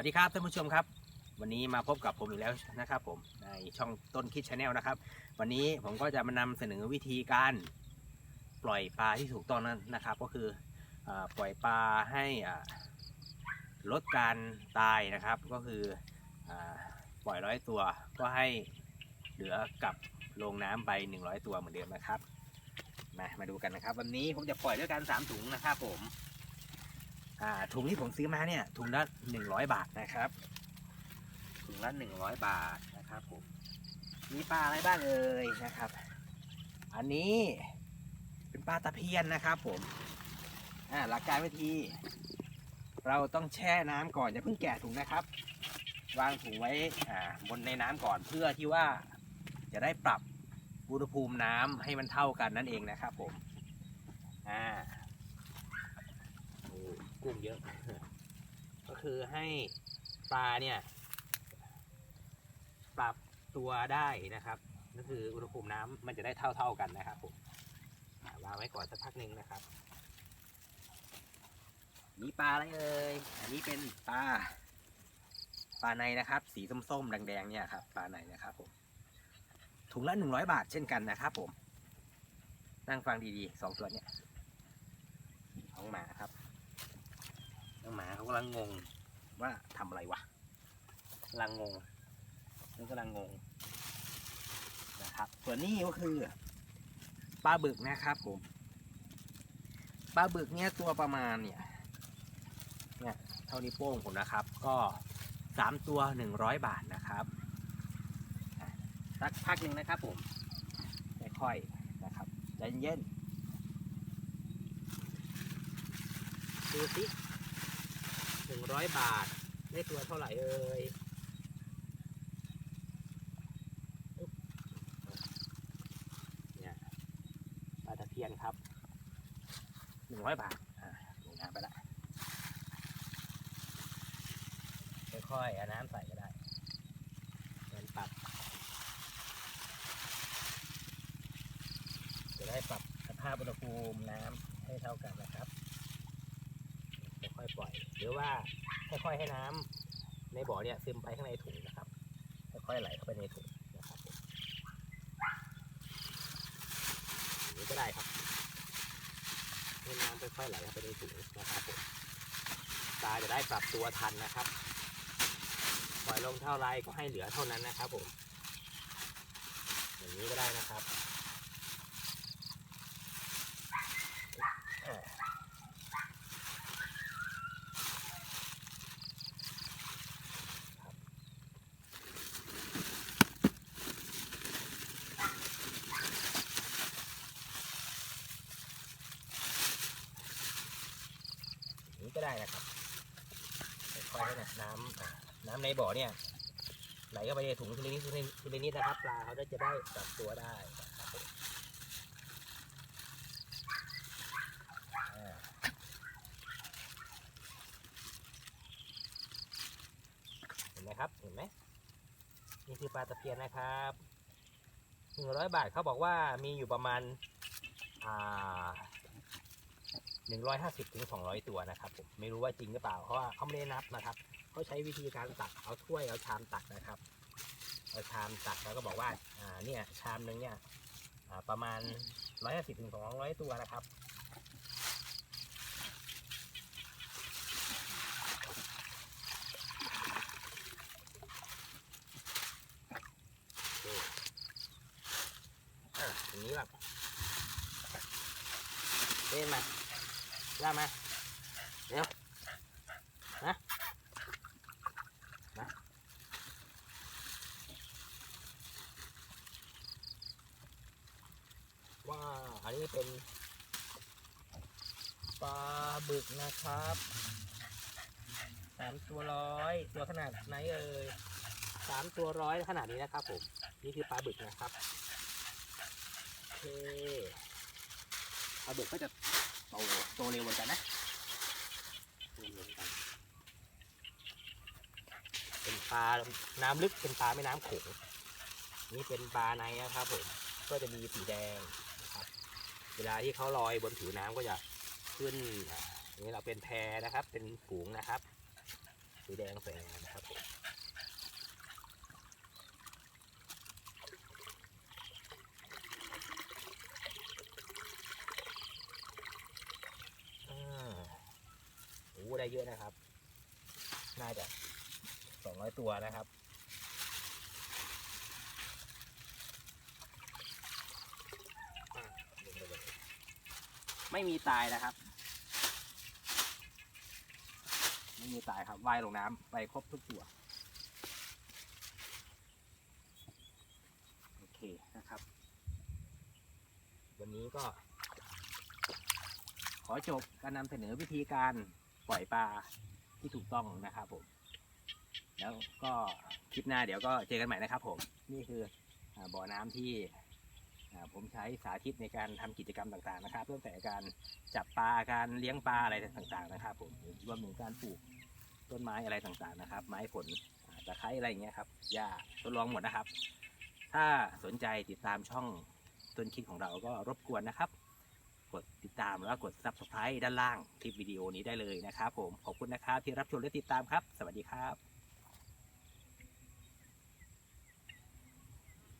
วัสดีครับท่านผู้ชมครับ วันนี้มาพบกับผมอีกแล้วนะครับ ผมในช่องต้นคิดชาแนลนะครับ วันนี้ผมก็จะมานำเสนอวิธีการปล่อยปลาที่ถูกต้องนั้นนะครับ ก็คืออปล่อยปลาให้ลดการตายนะครับ ก็คืออปล่อยร้อยตัว ก็ให้เหลือกับลงน้ำไป 100 ตัวเหมือนเดิมนะครับมามาดูกันนะครับ วันนี้ผมจะปล่อยด้วยกัน3ถุงนะครับ ผม อ่าถุงที่ผมซื้อมาเนี่ยถุงละหนึ่งร้อยบาทนะครับ ถุงละหนึ่งร้อยบาทนะครับผมมีปลาอะไรบ้างเอ่ยนะครับ อันนี้เป็นปลาตะเพียนนะครับผมอ่าหลักการวิธี เราต้องแช่น้ำก่อนอย่าเพิ่งแกะถุงนะครับ วางถุงไว้อ่าบนในน้ำก่อนเพื่อที่ว่าจะได้ปรับอุณหภูมิน้ำให้มันเท่ากันนั่นเองนะครับผมอ่า กุ้งเยอะ ก็คือให้ปลาเนี่ยปรับตัวได้นะครับก็คืออุณหภูมิน้ำมันจะได้เท่า ๆกันนะครับผมวางไว้ก่อนสักพักหนึ่งนะครับนี่ปลาอะไรเอ่ยอันนี้เป็นปลาปลาในนะครับ สีส้มๆแดงๆเนี่ยครับปลาในนะครับผมถุงละหนึ่งร้อยบาทเช่นกันนะครับผมนั่งฟังดีๆสองตัวเนี่ยของหมาครับ น้องหมาเขากำลังงงว่าทำอะไรวะกำลังงงนี่กำลังงงนะครับส่วนนี้ก็คือปลาบึกนะครับผมปลาบึกเนี่ยตัวประมาณเนี่ยเนี่ยเท่านี้โป้งผมนะครับ ก็สามตัวหนึ่งร้อยบาทนะครับสักพักหนึ่งนะครับผมค่อยๆนะครับใจเย็นดูสิ ร้อยบาท ได้ตัวเท่าไหร่เอ่ยเนี่ยปลาตะเพียนครับหนึ่งร้อยบาทอ่าลงน้ำไปละค่อยๆเอาน้ำใส่ก็ได้เดินปรับจะได้ปรับสภาพอุณหภูมิน้ำให้เท่ากันนะครับ ค่อยปล่อย หรือว่าค่อยๆให้น้ำในบ่อเนี่ยซึมไปข้างในถุงนะครับ ค่อยๆไหลเข้าไปในถุงนะครับผมอย่างนี้ก็ได้ครับให้น้ำค่อยๆไหลเข้าไปในถุงนะครับผมปลาจะได้ปรับตัวทันนะครับ ปล่อยลงเท่าไรก็ให้เหลือเท่านั้นนะครับผมอย่างนี้ก็ได้นะครับเอ่อ อย่างนี้ ก็ได้นะครับคอยให้นะน้ำน้ำในบ่อเนี่ยไหลเข้าไปในถุงทีละนิดทีละนิดทีละนิดนะครับปลาเขาจะได้ปรับตัวได้ครับเห็นไหมครับเห็นไหมนี่คือปลาตะเพียนนะครับหนึ่งร้อยบาทเขาบอกว่ามีอยู่ประมาณอ่า หนึ่งร้อยห้าสิบถึงสองร้อยตัวนะครับผมไม่รู้ว่าจริงหรือเปล่าเพราะว่าเขาไม่ได้นับนะครับเขาใช้วิธีการตักเอาถ้วยเอาชามตักนะครับเอาชามตักแล้วก็บอกว่าอ่าเนี่ยชามหนึ่งเนี่ยประมาณร้อยห้าสิบถึงสองร้อยตัวนะครับโอเคอะอย่างนี้แบบเล่นมา ra mà đeo hả hả wow อันนี้เป็นปลาบึกนะครับสามตัวร้อยตัวขนาดไหนเอ่ยสามตัวร้อยขนาดนี้นะครับผมนี่คือปลาบึกนะครับโอเคปลาบึกก็จะ โตโตเร็วเหมือนกันนะเร็วเหมือนกันเป็นปลาน้ำลึกเป็นปลาแม่น้ำโขงนี่เป็นปลาในนะครับผมก็จะมีสีแดงนะครับ เวลาที่เขาลอยบนผิวน้ำก็จะขึ้นนี้เราเป็นแพนะครับ เป็นฝูงนะครับ สีแดงสวยงนะครับผมอ่าโอ้ ได้เยอะนะครับ น่าจะสองร้อยตัวนะครับไปเลยไม่มีตายนะครับ ไม่มีตายครับว่ายลงน้ำไปครบทุกตัว โอเคนะครับ วันนี้ก็ขอจบการนำเสนอวิธีการ ปล่อยปลาที่ถูกต้องนะครับผม แล้วก็คลิปหน้าเดี๋ยวก็เจอกันใหม่นะครับ ผม นี่คือบ่อน้ำที่ผมใช้สาธิตในการทำกิจกรรมต่างๆนะครับตั้งแต่การจับปลาการเลี้ยงปลาอะไรต่างๆนะครับ ผมรวมถึงการปลูกต้นไม้อะไรต่างๆนะครับ ไม้ผลตะไคร้อะไรอย่างเงี้ยครับหญ้าทดลองหมดนะครับ ถ้าสนใจติดตามช่องต้นคิดของเราก็รบกวนนะครับ ตามแล้วกด subscribe ด้านล่างคลิปวิดีโอนี้ได้เลยนะครับผมขอบคุณนะครับที่รับชมและติดตามครับ สวัสดีครับ